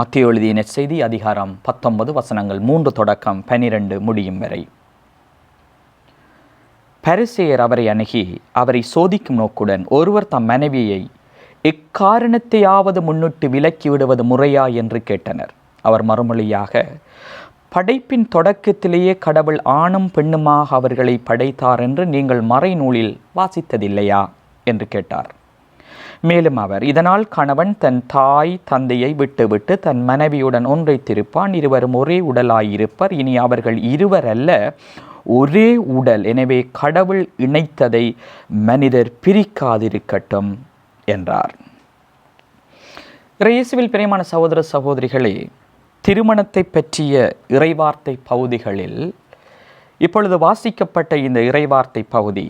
மத்திய எழுதிய நெற்செய்தி அதிகாரம் பத்தொன்பது வசனங்கள் மூன்று தொடக்கம் பனிரெண்டு முடியும் வரை. பரிசேயர் அவரை அணுகி அவரை சோதிக்கும் நோக்குடன் ஒருவர் தம் மனைவியை இக்காரணத்தையாவது முன்னிட்டு விலக்கி விடுவது முறையா என்று கேட்டனர். அவர் மறுமொழியாக படைப்பின் தொடக்கத்திலேயே கடவுள் ஆணும் பெண்ணுமாக அவர்களை படைத்தார் என்று நீங்கள் மறைநூலில் வாசித்ததில்லையா? என்று கேட்டார். மேலும் அவர் இதனால் கணவன் தன் தாய் தந்தையை விட்டுவிட்டு தன் மனைவியுடன் ஒன்றைத்திருப்பான். இருவரும் ஒரே உடலாயிருப்பர். இனி அவர்கள் இருவர் அல்ல ஒரே உடல். எனவே கடவுள் இணைத்ததை மனிதர் பிரிக்காதிருக்கட்டும் என்றார். இயேசுவில் பிரியமான சகோதர சகோதரிகளே திருமணத்தை பற்றிய இறைவார்த்தை பகுதிகளில் இப்பொழுது வாசிக்கப்பட்ட இந்த இறைவார்த்தை பகுதி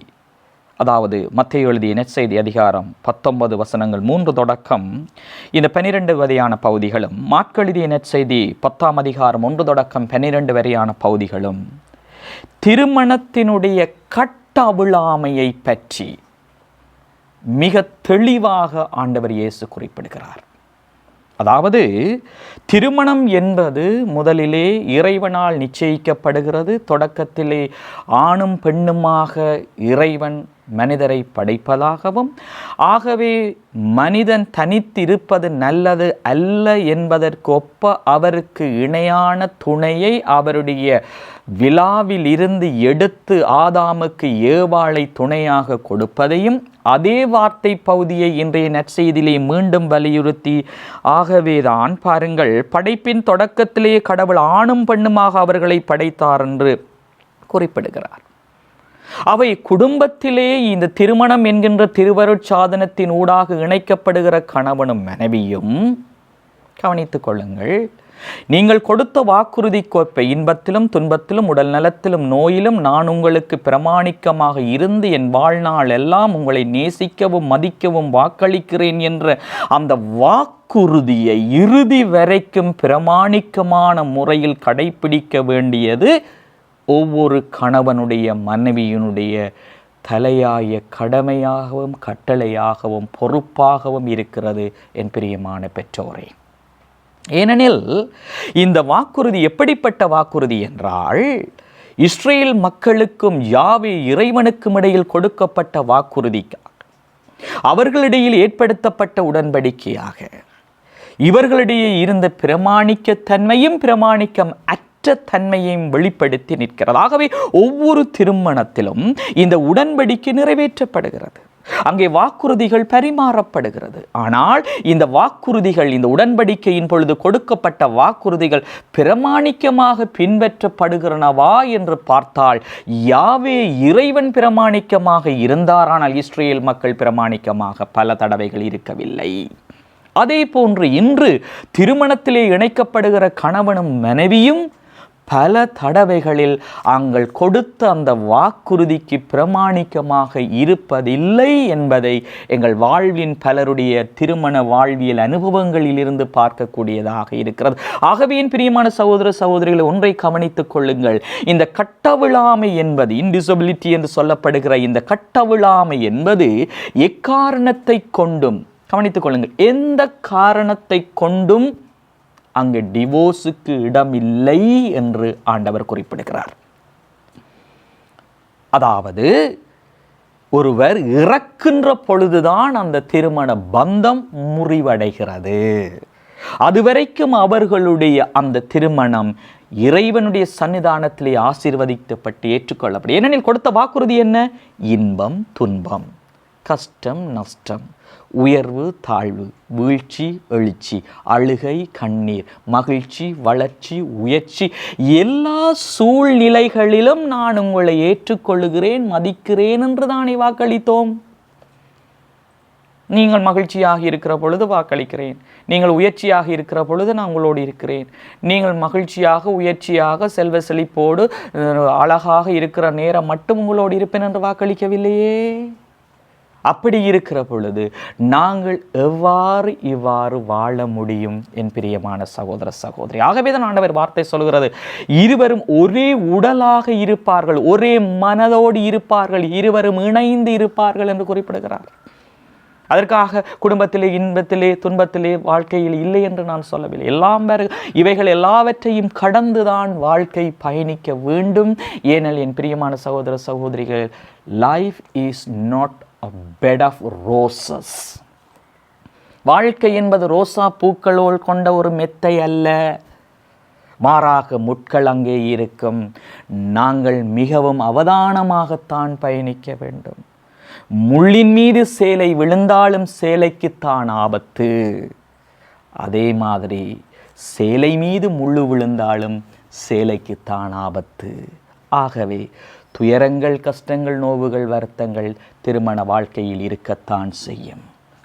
அதாவது மத்திய எழுதிய நெற்செய்தி அதிகாரம் பத்தொன்பது வசனங்கள் மூன்று தொடக்கம். இந்த பனிரெண்டு வரையான பகுதிகளும் மாட்கெழுதிய நெற்செய்தி பத்தாம் அதிகாரம் ஒன்று தொடக்கம் பனிரெண்டு வரையான பகுதிகளும் திருமணத்தினுடைய கட்டவிழாமையை பற்றி மிக தெளிவாக ஆண்டவர் இயேசு குறிப்பிடுகிறார். அதாவது திருமணம் என்பது முதலிலே இறைவனால் நிச்சயிக்கப்படுகிறது தொடக்கத்திலே ஆணும் பெண்ணுமாக இறைவன் மனிதரை படைப்பதாகவும் ஆகவே மனிதன் தனித்திருப்பது நல்லது அல்ல என்பதற்கு ஒப்ப அவருக்கு இணையான துணையை அவருடைய விழாவில் இருந்து எடுத்து ஆதாமுக்கு ஏவாளை துணையாக கொடுப்பதையும் அதே வார்த்தை பகுதியை இன்றைய நற்செய்தியிலே மீண்டும் வலியுறுத்தி ஆகவேதான் பாருங்கள் படைப்பின் தொடக்கத்திலேயே கடவுள் ஆணும் பெண்ணுமாக அவர்களை படைத்தார் என்று குறிப்பிடுகிறார். அவை குடும்பத்திலே இந்த திருமணம் என்கின்ற திருவருட்சாதனத்தின் ஊடாக இணைக்கப்படுகிற கணவனும் மனைவியும் கவனித்துக் கொள்ளுங்கள். நீங்கள் கொடுத்த வாக்குறுதி கோப்பை இன்பத்திலும் துன்பத்திலும் உடல் நலத்திலும் நோயிலும் நான் உங்களுக்கு பிரமாணிக்கமாக இருந்து என் வாழ்நாள் எல்லாம் உங்களை நேசிக்கவும் மதிக்கவும் வாக்களிக்கிறேன் என்ற அந்த வாக்குறுதியை இறுதி வரைக்கும் பிரமாணிக்கமான முறையில் கடைபிடிக்க வேண்டியது ஒவ்வொரு கணவனுடைய மனைவியினுடைய தலையாய கடமையாகவும் கட்டளையாகவும் பொறுப்பாகவும் இருக்கிறது என் பிரியமான பெற்றோரே. ஏனெனில் இந்த வாக்குறுதி எப்படிப்பட்ட வாக்குறுதி என்றால் இஸ்ரேல் மக்களுக்கும் யாவே இறைவனுக்கும் இடையில் கொடுக்கப்பட்ட வாக்குறுதிக்காக அவர்களிடையில் ஏற்படுத்தப்பட்ட உடன்படிக்கையாக இவர்களிடையே இருந்த பிரமாணிக்கத்தன்மையும் பிரமாணிக்கம் அற்ற தன்மையையும் வெளிப்படுத்தி நிற்கிறது. ஆகவே ஒவ்வொரு திருமணத்திலும் இந்த உடன்படிக்கை நிறைவேற்றப்படுகிறது. அங்கே வாக்குறுதிகள் பரிமாறப்படுகிறது. ஆனால் இந்த வாக்குறுதிகள் இந்த உடன்படிக்கையின் பொழுது கொடுக்கப்பட்ட வாக்குறுதிகள் பிரமாணிக்கமாக பின்பற்றப்படுகிறனவா என்று பார்த்தால் யாவே இறைவன் பிரமாணிக்கமாக இருந்தாரானால் இஸ்ரேல் மக்கள் பிரமாணிக்கமாக பல தடவைகள் இருக்கவில்லை. அதே போன்று இன்று திருமணத்திலே இணைக்கப்படுகிற கணவனும் மனைவியும் பல தடவைகளில் அங்கள் கொடுத்த அந்த வாக்குறுதிக்கு பிரமாணிக்கமாக இருப்பதில்லை என்பதை எங்கள் வாழ்வின் பலருடைய திருமண வாழ்வியல் அனுபவங்களிலிருந்து பார்க்கக்கூடியதாக இருக்கிறது. ஆகவே என் பிரியமான சகோதர சகோதரிகளை ஒன்றை கவனித்துக் கொள்ளுங்கள். இந்த கட்டவிழாமை என்பது இன்டிசபிலிட்டி என்று சொல்லப்படுகிற இந்த கட்டவிழாமை என்பது எக்காரணத்தை கொண்டும் கவனித்துக் கொள்ளுங்கள். எந்த காரணத்தை கொண்டும் அங்கு டிவோர்ஸுக்கு இடமில்லை என்று ஆண்டவர் குறிப்பிடுகிறார். அதாவது ஒருவர் இறக்கின்ற பொழுதுதான் அந்த திருமண பந்தம் முறிவடைகிறது. அதுவரைக்கும் அவர்களுடைய அந்த திருமணம் இறைவனுடைய சன்னிதானத்திலே ஆசீர்வதிக்கப்பட்டு ஏற்றுக்கொள்ளப்படும் ஏனெனில் கொடுத்த வாக்குறுதி என்ன? இன்பம் துன்பம். கஷ்டம் நஷ்டம். உயர்வு தாழ்வு. வீழ்ச்சி எழுச்சி. அழுகை கண்ணீர். மகிழ்ச்சி வளர்ச்சி உயர்ச்சி. எல்லா சூழ்நிலைகளிலும் நான் உங்களை ஏற்றுக்கொள்ளுகிறேன் மதிக்கிறேன் என்று தானே வாக்களித்தோம். நீங்கள் மகிழ்ச்சியாக இருக்கிற பொழுது வாக்களிக்கிறேன். நீங்கள் உயர்ச்சியாக இருக்கிற பொழுது நான் உங்களோடு இருக்கிறேன். நீங்கள் மகிழ்ச்சியாக உயர்ச்சியாக செல்வ செழிப்போடு அழகாக இருக்கிற நேரம் மட்டும் உங்களோடு இருப்பேன் என்று வாக்களிக்கவில்லையே. அப்படி இருக்கிற பொழுது நாங்கள் எவ்வாறு இவ்வாறு வாழ முடியும் என் பிரியமான சகோதர சகோதரி? ஆகவே தான் ஆண்டவர் வார்த்தை சொல்கிறது இருவரும் ஒரே உடலாக இருப்பார்கள் ஒரே மனதோடு இருப்பார்கள் இருவரும் இணைந்து இருப்பார்கள் என்று குறிப்பிடுகிறார். அதற்காக குடும்பத்திலே இன்பத்திலே துன்பத்திலே வாழ்க்கையில் இல்லை என்று நான் சொல்லவில்லை. எல்லாம் வேறு இவைகள் எல்லாவற்றையும் கடந்துதான் வாழ்க்கை பயணிக்க வேண்டும். ஏனல் என் பிரியமான சகோதர சகோதரிகள் life is not a bed of roses வாழ்க்கை என்பது ரோசா பூக்களோல் கொண்ட ஒரு மெத்தை அல்ல. மாறாக முட்கள் அங்கே இருக்கும். நாங்கள் மிகவும் அவதானமாகத்தான் பயணிக்க வேண்டும். முள்ளின் மீது சேலை விழுந்தாலும் சேலைக்குத்தான் ஆபத்து. அதே மாதிரி சேலை மீது முள்ளு விழுந்தாலும் சேலைக்குத்தான் ஆபத்து. ஆகவே துயரங்கள் கஷ்டங்கள் நோவுகள் வருத்தங்கள் திருமண வாழ்க்கையில் இருக்கத்தான் செய்யும்.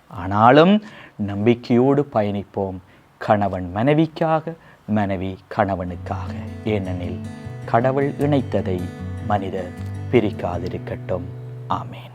ஆனாலும் நம்பிக்கையோடு பயணிப்போம் கணவன் மனைவிக்காக மனைவி கணவனுக்காக. ஏனெனில் கடவுள் இணைத்ததை மனிதர் பிரிக்காதிருக்கட்டும். ஆமேன்.